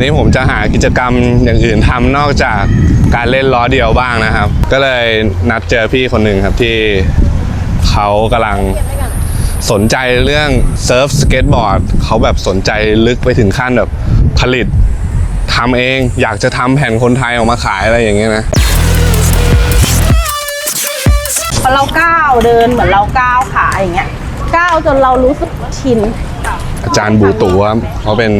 วันนี้ผมจะหากิจกรรมอย่างอื่นทำนอกจากการเล่นล้อเดียวบ้างนะครับ ก็เลยนัดเจอพี่คนหนึ่งครับที่เขากำลังสนใจเรื่องเซิร์ฟสเก็ตบอร์ดเขาแบบสนใจลึกไปถึงขั้นแบบผลิตทำเองอยากจะทำแผ่นคนไทยออกมาขายอะไรอย่างเงี้ยนะพอเราก้าวเดินเหมือนเราก้าวขาอย่างเงี้ยก้าวจนเรารู้สึกชินอาจารย์บูตูครับเขาเป็น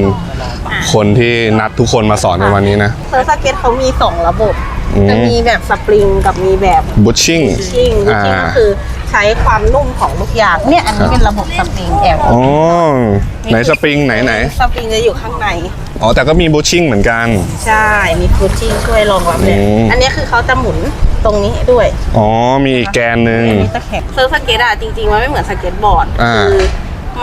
คนที่นัดทุกคนมาสอนในวันนี้นะเซิร์ฟสเก็ตเขามีสองระบบอืมจะมีแบบสปริงกับมีแบบบูชชิ่งชิ่งลูกชิ่งก็คือใช้ความนุ่มของลูกยางเนี่ยอันนี้เป็นระบบสปริงแอลอ๋อไหนสปริงไหนไหนสปริงจะอยู่ข้างในอ๋อแต่ก็มีบูชชิ่งเหมือนกัน ใช่ มีฟูชิ่งช่วยรองรับเนี่ยอืมอันนี้คือเขาจะหมุนตรงนี้ให้ด้วย อ๋อมีอีกแกนหนึ่งอันนี้ตะแคงเซิร์ฟสเก็ตอะจริงๆมันไม่เหมือนสเก็ตบอร์ดอ่าคือ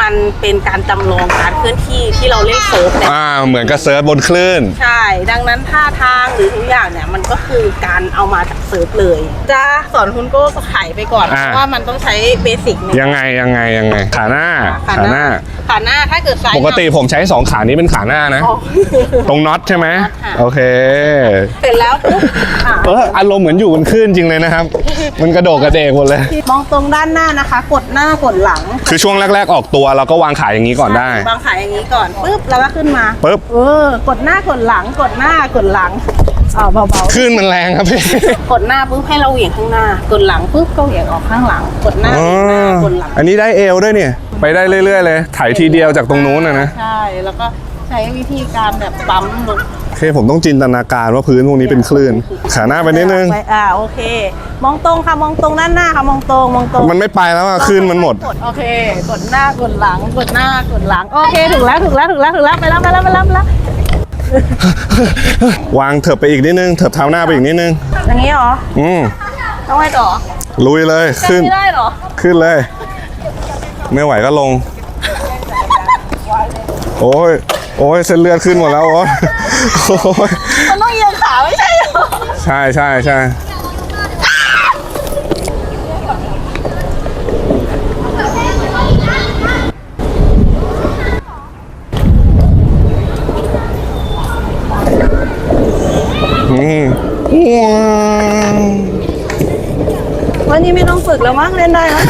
มันเป็นการจำลองการเคลื่อนที่ที่เราเล่นเซิร์ฟเนี่ยอ่าเหมือนกับเซิร์ฟบนคลื่น ใช่ ดังนั้นท่าทางหรือทุกอย่างเนี่ยมันก็คือการเอามาจากเซิร์ฟเลย จะสอนคุณโก้ไขไปก่อนอ่า เพราะว่ามันต้องใช้เบสิกในยังไงยังไงยังไง ขาหน้าขาขาหหน้าน้า ขาหน้าถ้าเกิดไซส์ปกติผมใช้สองขานี้เป็นขาหน้านะ อ๋อ ตรงน็อตใช่ไหมน็อตค่ะ โอเคเสร็จแล้วปุ๊บอะเอออารมณ์เหมือนอยู่บนคลื่นจริงเลยนะครับ มันกระโดดกระเดกหมดเลย มองตรงด้านหน้านะคะ กดหน้ากดหลัง คือช่วงแรก ๆ ออกตัวเราก็วางขาอย่างนี้ก่อนได้ วางขาอย่างนี้ก่อนปุ๊บแล้วก็ขึ้นมาปึ๊บ เออกดหน้ากดหลังกดหน้ากดหลังอ่าเบาๆคลื่นมันแรงครับพี่กดหน้าปุ๊บให้เราเหวี่ยงข้างหน้ากดหลังปุ๊บก็เหวี่ยงออกข้างหลัง กดหน้าอ๋อเหวี่ยงหน้ากดหลังอันนี้ได้เอวด้วยเนี่ย ไปได้เรื่อย ๆ เลย ถ่ายทีเดียวจากตรงนู้นนะนะ ใช่แล้วก็ใช้วิธีการแบบปั๊มลงโอ เคผมต้องจินตนาการว่าพื้นพวกนี้เป็นคลื่น ขาหน้าไปนิดนึงไว้อ่าโอเค มองตรงค่ะมองตรงด้านหน้าค่ะมองตรงมองตรงมันไม่ไปแล้วอะคลื่นมันหมดกโอเค กดหน้ากดหลังกดหน้ากดหลังโอเคถูกแล้วถูกแล้วถูกแล้วถูกแล้วไปแล้วไปแล้วไปแล้วไปแล้ววางเถิบไปอีกนิดนึงเถิบเท้าหน้าไปอีกนิดนึง อย่างนี้เหรออืมต้องไงต่อลุยเลยขึ้น ไม่ได้เหรอขึ้นเลย ไม่ไหวก็ลง โอ้ย โอ้ยเส้นเลือดขึ้นหมดแล้วโอ้ยโอ้ยมันต้องเอียงขาไม่ใช่เหรอใช่ใช่ใช่นี่ว้าววันนี้ไม่ต้องฝึกแล้วมั้งเล่นได้แล้ว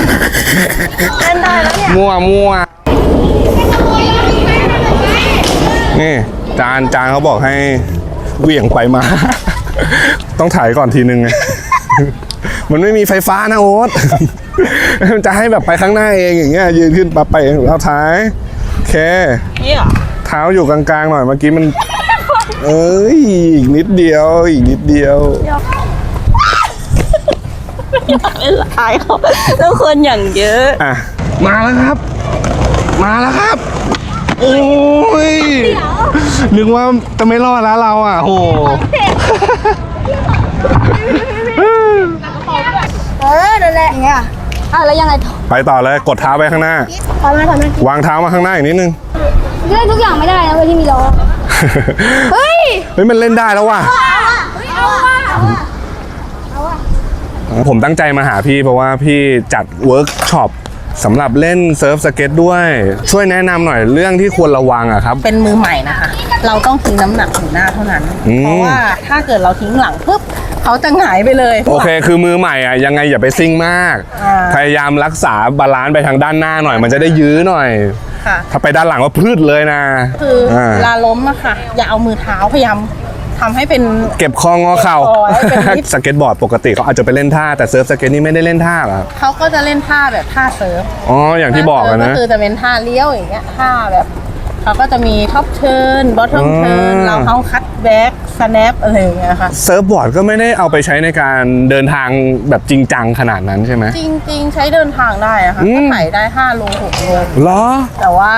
เล่นได้แล้วเนี่ย มั่วมั่ว นี่จานจานเขาบอกให้เหวี่ยงไปมา ต้องถ่ายก่อนทีนึงไงมันไม่มีไฟฟ้านะโอ๊ตมันจะให้แบบไปข้างหน้าเองอย่างเงี้ยยืนขึ้นปั๊บไปเองเอาท้ายโอเคนี่เหรอเท้าอยู่กลางๆหน่อยเมื่อกี้มัน เอ้ยอีกนิดเดียว อีกนิดเดียวไม่ละอายเขาแล้วคนอย่างเยอะอะมาแล้วครับ มาแล้วครับ โอ้ยนึกว่าจะไม่รอดแล้วเราอะโหเออนั่นแหละอย่างเงี้ยอะแล้วยังไงต่อไปต่อเลยกดเท้าไปข้างหน้าทำไมทำไมวางเท้ามาข้างหน้าอีกนิดนึงเล่นทุกอย่างไม่ได้นะเว้ยที่มีล้อเฮ้ยเฮ้ยมันเล่นได้แล้วว่ะเอาว่ะเอาว่ะเอาว่ะผมตั้งใจมาหาพี่เพราะว่าพี่จัดเวิร์กช็อป สำหรับเล่นเซิร์ฟสเก็ตด้วย ช่วยแนะนำหน่อยเรื่องที่ควรระวังอะครับ เป็นมือใหม่นะคะ เราต้องทิ้งน้ำหนักอยู่หน้าเท่านั้น อืม เพราะว่าถ้าเกิดเราทิ้งหลังปุ๊บเขาจะหงายไปเลย โอเค คือมือใหม่อะยังไงอย่าไปซิ่งมาก อ่า พยายามรักษาบาลานซ์ไปทางด้านหน้าหน่อย มันจะได้ยื้อหน่อย ค่ะ ถ้าไปด้านหลังก็พืดเลยนะคืออา เวลาาล้มอะค่ะ อย่าเอามือเท้าพยายาม ทำให้เป็น เก็บคองอเข่าเก็บคอให้เป็นนิด สเก็ตบอร์ดปกติเขาอาจจะไปเล่นท่าแต่เซิร์ฟสเก็ตนี่ไม่ได้เล่นท่าเหรอครับเขาก็จะเล่นท่าแบบท่าเซิร์ฟอ๋ออย่างที่บอกอะท่านะเซิร์ฟก็คือจะเป็นท่าเลี้ยวอย่างเงี้ยท่าแบบเขาก็จะมีท็อปเทิร์นบอททอมเทิร์นอ่า เราเขาคัตแบ็กสแนปอะไรอย่างเงี้ยค่ะ เซิร์ฟบอร์ดก็ไม่ได้เอาไปใช้ในการเดินทางแบบจริงจังขนาดนั้นใช่ไหม จริง ๆ ใช้เดินทางได้อะค่ะอืมก็ไถ่ได้5โล6โลเหรอแต่ว่า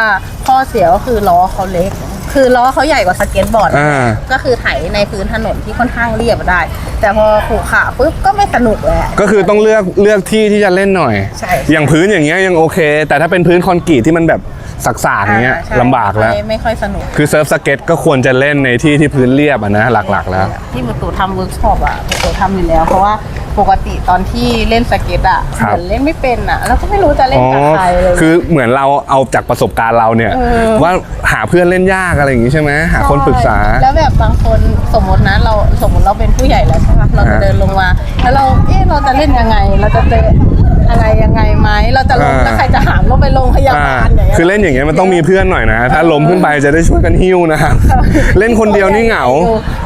ข้อเสียก็คือล้อเขาเล็ก คือล้อเขาใหญ่กว่าสเก็ตบอร์ด อ่า ก็คือไถในพื้นถนนที่ค่อนข้างเรียบได้ แต่พอขูขาปุ๊บก็ไม่สนุกแหละก็คือต้องเลือกเลือกที่ที่จะเล่นหน่อย ใช่ อย่างพื้นอย่างเงี้ยยังโอเค แต่ถ้าเป็นพื้นคอนกรีตที่มันแบบ สากๆอย่างเงี้ยใช่ลำบากแล้ว ไม่ไม่ค่อยสนุก คือเซิร์ฟสเก็ตก็ควรจะเล่นในที่ที่พื้นเรียบอะนะหลักๆแล้ว ที่มุตุทำเวิร์กช็อปอะมุตุทำอยู่แล้ว เพราะว่าปกติตอนที่เล่นสเก็ตอะครับเหมือนเล่นไม่เป็นอะ แล้วก็ไม่รู้จะเล่นอ๋อกับใครเลย คือเหมือนเราเอาจากประสบการณ์เราเนี่ย เออ ว่าหาเพื่อนเล่นยากอะไรอย่างงี้ใช่ไหมหาคนปรึกษา แล้วแบบบางคนสมมตินะเราสมมติเราเป็นผู้ใหญ่แล้วใช่ไหมเราจะฮะเดินลงมา แล้วเราเอ๊ะเราจะเล่นยังไง เราจะเจอ อะไรยังไงไหมเราจะลงอ่าแล้วใครจะหามเราไปโรงพยาอ่าบาลอย่างเงี้ยคือเล่นอย่างเงี้ยมันต้องมีเพื่อนหน่อยนะ ถ้าล้มขึ้นไปจะได้ช่วยกันหิ้วนะครับเล่นคนเดียวนี่เหงา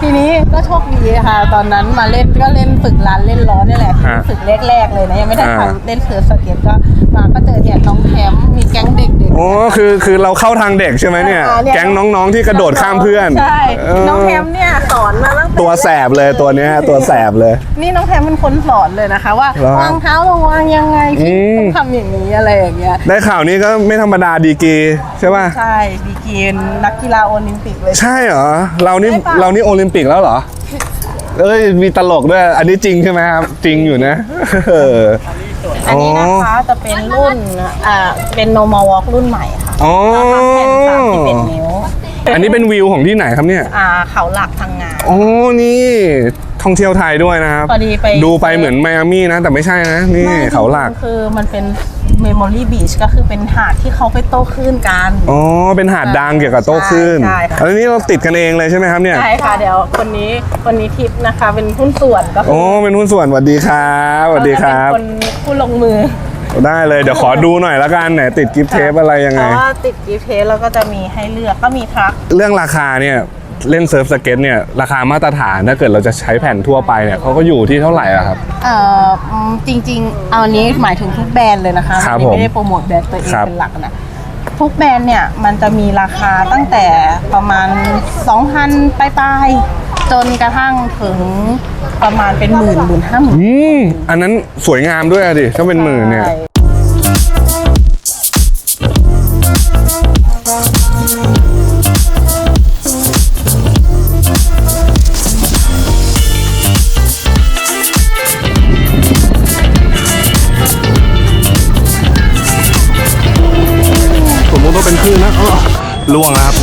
ทีนี้ก็โชคดีค่ะ ตอนนั้นมาเล่นก็เล่นฝึกร้านเล่นล้อนี่แหละฮะฝึกแรกๆเลยนะยังไม่ได้อ่าทำเล่นเซิร์ฟสเก็ตก็มาก็เจอเนี่ยน้องแคมป์มีแก๊งเด็กๆโอ้คือคือเราเข้าทางเด็กใช่ไหมเนี่ยอ่าเนี่ยแก๊งน้องๆที่กระโดดข้ามเพื่อนใช่เออน้องแคมป์เนี่ยสอนมาตั้งแต่ตัวแสบเลยตัวเนี้ยตัวแสบเลย นี่น้องแคมป์เป็นคนสอนเลยนะคะว่าเหรอวางเท้าลงวางยังไงอืม ต้องทำอย่างนี้อะไรอย่างเงี้ย ได้ข่าวนี้ก็ไม่ธรรมดาดีกรีใช่ป่ะ ใช่ดีกรีนนักกีฬาโอลิมปิกเลย ใช่เหรอ เรานี่ใช่ปะ เรานี่โอลิมปิกแล้วเหรอ เอ้ยมีตลกด้วย อันนี้จริงใช่ไหมครับ จริงอยู่นะ เออ อันนี้นะคะจะเป็นรุ่นอ่าเป็น normal walk รุ่นใหม่ค่ะอ๋อแผ่นสามสิบเอ็ดนิ้วอันนี้เป็นวิวของที่ไหนครับเนี่ย อ่าเขาหลักทางงาน อ๋อ นี่ ท่องเที่ยวไทยด้วยนะครับ พอดีไป ดูไปเหมือนไมอามี่นะ แต่ไม่ใช่นะ นี่ไม่เขาหลักคือมันเป็น memory beach ก็คือเป็นหาดที่เขาไปโต้คลื่นกัน อ๋อ เป็นหาดดังเกี่ยวกับโต้คลื่นใช่ใช่อันนี้เราติดกันเองเลยใช่ไหมครับเนี่ย ใช่ค่ะเดี๋ยวคนนี้คนนี้ทิปนะคะ เป็นหุ้นส่วนก็คืโอ้ เป็นหุ้นส่วนสวัสดีครับสวัสดีครับเป็นคนผู้ลงมือได้เลย เดี๋ยวขอดูหน่อยละกันไหนติดกิฟต์เทปอะไรยังเพไงราะว่าติดกีเทสแล้วก็จะมีให้เลือกก็มีทรัคเรื่องราคาเนี่ย เล่นเซิร์ฟสเก็ตเนี่ยราคามาตรฐานถ้าเกิดเราจะใช้แผ่นทั่วไปเนี่ยเขาก็อยู่ที่เท่าไหร่อะครับ เอ่ออืมจริงๆ เอาอันนี้หมายถึงทุกแบรนด์เลยนะคะครับอันนี้ผมไม่ได้โปรโมทแบรนด์ตัวเองครับ เป็นหลักนะทุกแบรนด์เนี่ยมันจะมีราคาตั้งแต่ประมาณ 2,000ปลายๆจนกระทั่งถึงประมาณเป็นหมื่นหมื่นห้าหมื่นอืมอันนั้นสวยงามด้วยอะดิถ้าเป็นหมื่นเนี่ย สม